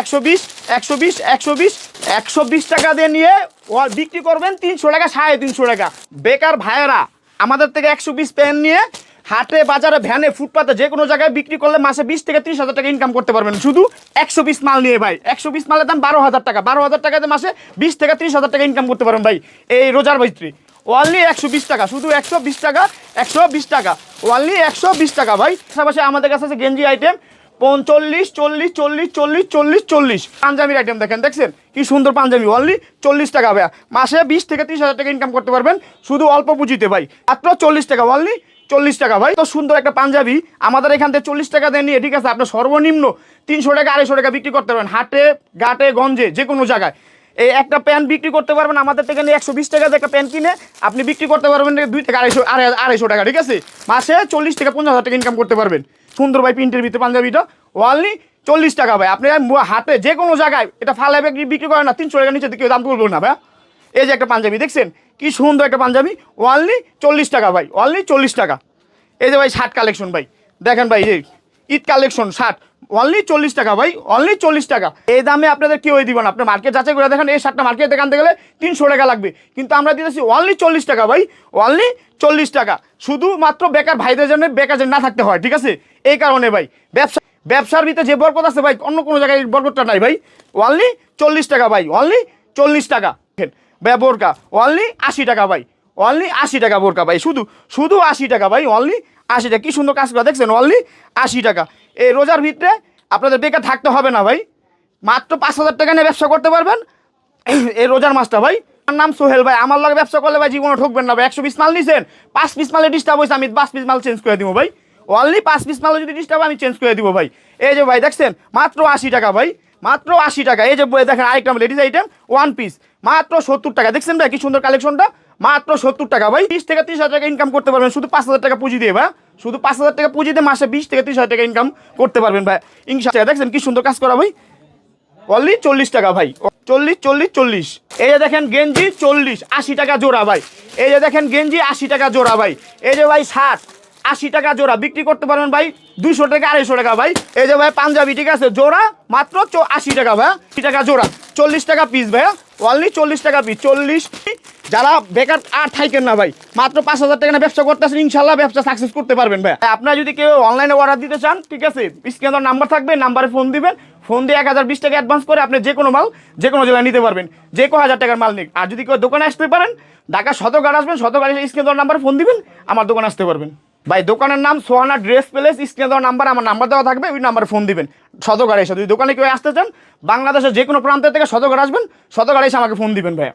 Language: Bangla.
একশো বিশ একশো বিশ একশো বিশ একশো বিশ টাকা দিয়ে নিয়ে বিক্রি করবেন তিনশো টাকা, সাড়ে তিনশো টাকা। বেকার ভাইয়েরা, আমাদের থেকে একশো বিশ পেন নিয়ে হাটে, বাজারে, ভ্যানে, ফুটপাতে যে কোনো জায়গায় বিক্রি করলে মাসে বিশ থেকে ত্রিশ হাজার টাকা ইনকাম করতে পারবেন। শুধু একশো বিশ মাল নিয়ে ভাই, একশো বিশ মালের দাম বারো হাজার টাকা। বারো হাজার টাকাতে মাসে বিশ থেকে ত্রিশ হাজার টাকা ইনকাম করতে পারবেন ভাই। এই রোজার ভিতরে ওয়ানলি একশো বিশ টাকা, শুধু একশো বিশ টাকা, একশো বিশ টাকা। ওয়ানলি একশো বিশ টাকা ভাই। পাশাপাশি আমাদের কাছে আছে গেঞ্জি আইটেম পঞ্চল্লিশ, চল্লিশ চল্লিশ চল্লিশ চল্লিশ চল্লিশ। পাঞ্জাবির আইটেম দেখেন, দেখছেন? কি সুন্দর পাঞ্জাবি অনলি চল্লিশ টাকা ভাইয়া। মাসে বিশ থেকে ত্রিশ হাজার টাকা ইনকাম করতে পারবেন, শুধু অল্প পুঁজিতে ভাই। মাত্র চল্লিশ টাকা অনলি চল্লিশ টাকা ভাই। তো সুন্দর একটা পাঞ্জাবি, আমাদের এখান থেকে চল্লিশ টাকা দিয়ে নিয়ে, ঠিক আছে? আপনার সর্বনিম্ন তিনশো টাকা, আড়াইশো টাকা বিক্রি করতে পারবেন, হাটে, ঘাটে, গঞ্জে, যে কোনো জায়গায়। এই একটা প্যান্ট বিক্রি করতে পারবেন, আমাদের থেকে একশো বিশ টাকা একটা প্যান্ট কিনে আপনি বিক্রি করতে পারবেন, দুই থেকে আড়াইশো আড়াই আড়াইশো টাকা, ঠিক আছে? মাসে চল্লিশ থেকে পঞ্চাশ হাজার টাকা ইনকাম করতে পারবেন। সুন্দর ভাই প্রিন্টের ভিতরে পাঞ্জাবিটা ওয়ানলি চল্লিশ টাকা ভাই। আপনি হাতে যে কোনো জায়গায় এটা ফালাই বিক্রি বিক্রি করেন না, তিনশো টাকা নিচে কেউ দাম তুলবো না ভাই। এই যে একটা পাঞ্জাবি, দেখছেন? কি সুন্দর একটা পাঞ্জাবি। ওয়ানলি চল্লিশ টাকা ভাই। ওয়ানলি চল্লিশ টাকা। এই যে ভাই শার্ট কালেকশন ভাই। দেখেন ভাই, এই ঈদ কালেকশন শার্ট অনলি চল্লিশ টাকা ভাই অনলি চল্লিশ টাকা। এই দামে আপনাদের কেউ দিব না। আপনার মার্কেট যাচাই করে দেখেন, এই শার্টটা মার্কেট আনতে গেলে তিনশো টাকা লাগবে। কিন্তু আমরা দিতেছি অনলি চল্লিশ টাকা ভাই অনলি চল্লিশ টাকা। শুধুমাত্র বেকার ভাইদের জন্য বেকার না থাকতে হয়, ঠিক আছে? এই কারণে ভাই, ব্যবসা, ব্যবসার ভিতরে যে বরকত আছে ভাই, অন্য কোনো জায়গায় বরকতটা নাই ভাই। অনলি চল্লিশ টাকা ভাই অনলি চল্লিশ টাকা। বোরকা অনলি আশি টাকা ভাই অনলি আশি টাকা বোরকা ভাই, শুধু শুধু আশি টাকা ভাই অনলি আশি টাকা। কি সুন্দর কাজ করা দেখছেন? অনলি আশি টাকা। এই রোজার ভিতরে আপনাদের বেকার থাকতে হবে না ভাই। মাত্র পাঁচ হাজার টাকা নিয়ে ব্যবসা করতে পারবেন। এই রোজার মাছটা ভাই। আমার নাম সোহেল ভাই। আমার লগে ব্যবসা করলে ভাই জীবনে ঠকবেন না ভাই। একশো পিস মাল নিছেন। পাঁচ পিস মালে ডিস্টার্ব হয়েছে, আমি পাঁচ পিস মাল চেঞ্জ করে দিব ভাই। অনলি পাঁচ পিস মালে যদি ডিস্টার্ব আমি চেঞ্জ করে দিব ভাই। এই যে ভাই, দেখছেন? মাত্র আশি টাকা ভাই। মাত্র আশি টাকা। এই যে দেখেন আরেকটা লেডিস আইটেম ওয়ান পিস মাত্র সত্তর টাকা। দেখছেন ভাই, কি সুন্দর কালেকশনটা মাত্র সত্তর টাকা ভাই। বিশ থেকে ত্রিশ হাজার টাকা ইনকাম করতে পারবেন। শুধু পাঁচ হাজার টাকা পুঁজি দিয়ে ভাই। শুধু পাঁচ হাজার টাকা পুঁজিতে মাসে বিশ থেকে ত্রিশ হাজার টাকা ইনকাম করতে পারবেন ভাই। ইনশাল্লাহ দেখছেন কি সুন্দর কাজ করা ভাই? অনলি চল্লিশ টাকা ভাই। চল্লিশ চল্লিশ চল্লিশ। এই যে দেখেন গেঞ্জি চল্লিশ, আশি টাকা জোড়া ভাই। এই যে দেখেন গেঞ্জি, আশি টাকা জোড়া ভাই। এই যে ভাই ষাট আশি টাকা জোড়া। বিক্রি করতে পারবেন ভাই দুইশো টাকা আড়াইশো টাকা ভাই। এই যে ভাই পাঞ্জাবি, ঠিক আছে? জোড়া মাত্র আশি টাকা ভাই, আশি টাকা জোড়া। চল্লিশ টাকা পিস ভাইয়া অনলি চল্লিশ টাকা পিস চল্লিশ যারা বেকার আর থাকেন না ভাই, মাত্র পাঁচ হাজার টাকা ব্যবসা করতেছেন, ইনশাল্লাহ ব্যবসা সাকসেস করতে পারবেন ভাই। আপনারা যদি কেউ অনলাইনে অর্ডার দিতে চান, ঠিক আছে স্ক্রিনে নাম্বার থাকবে নাম্বারে ফোন দিবেন ফোন দিয়ে এক হাজার বিশ টাকা অ্যাডভান্স করে আপনি যে কোনো মাল যে কোনো জেলায় নিতে পারবেন, যে কোনো হাজার টাকার মাল নিক। আর যদি কেউ দোকানে আসতে পারেন, ঢাকা সদরঘাট আসবেন সদরঘাট এসে স্ক্রিনে দেওয়ার নাম্বারে ফোন দিবেন, আমার দোকানে আসতে পারবেন। ভাই, দোকানের নাম সোহানা ড্রেস প্লেস স্ক্রিনে নাম্বার আমার নাম্বার দেওয়া থাকবে, ওই নাম্বারে ফোন দিবেন সদরঘাট এসে। যদি দোকানে কেউ আসতে চান, বাংলাদেশের যে কোনো প্রান্ত থেকে সদরঘাট আসবেন সদরঘাট এসে আমাকে ফোন দিবেন ভাইয়া।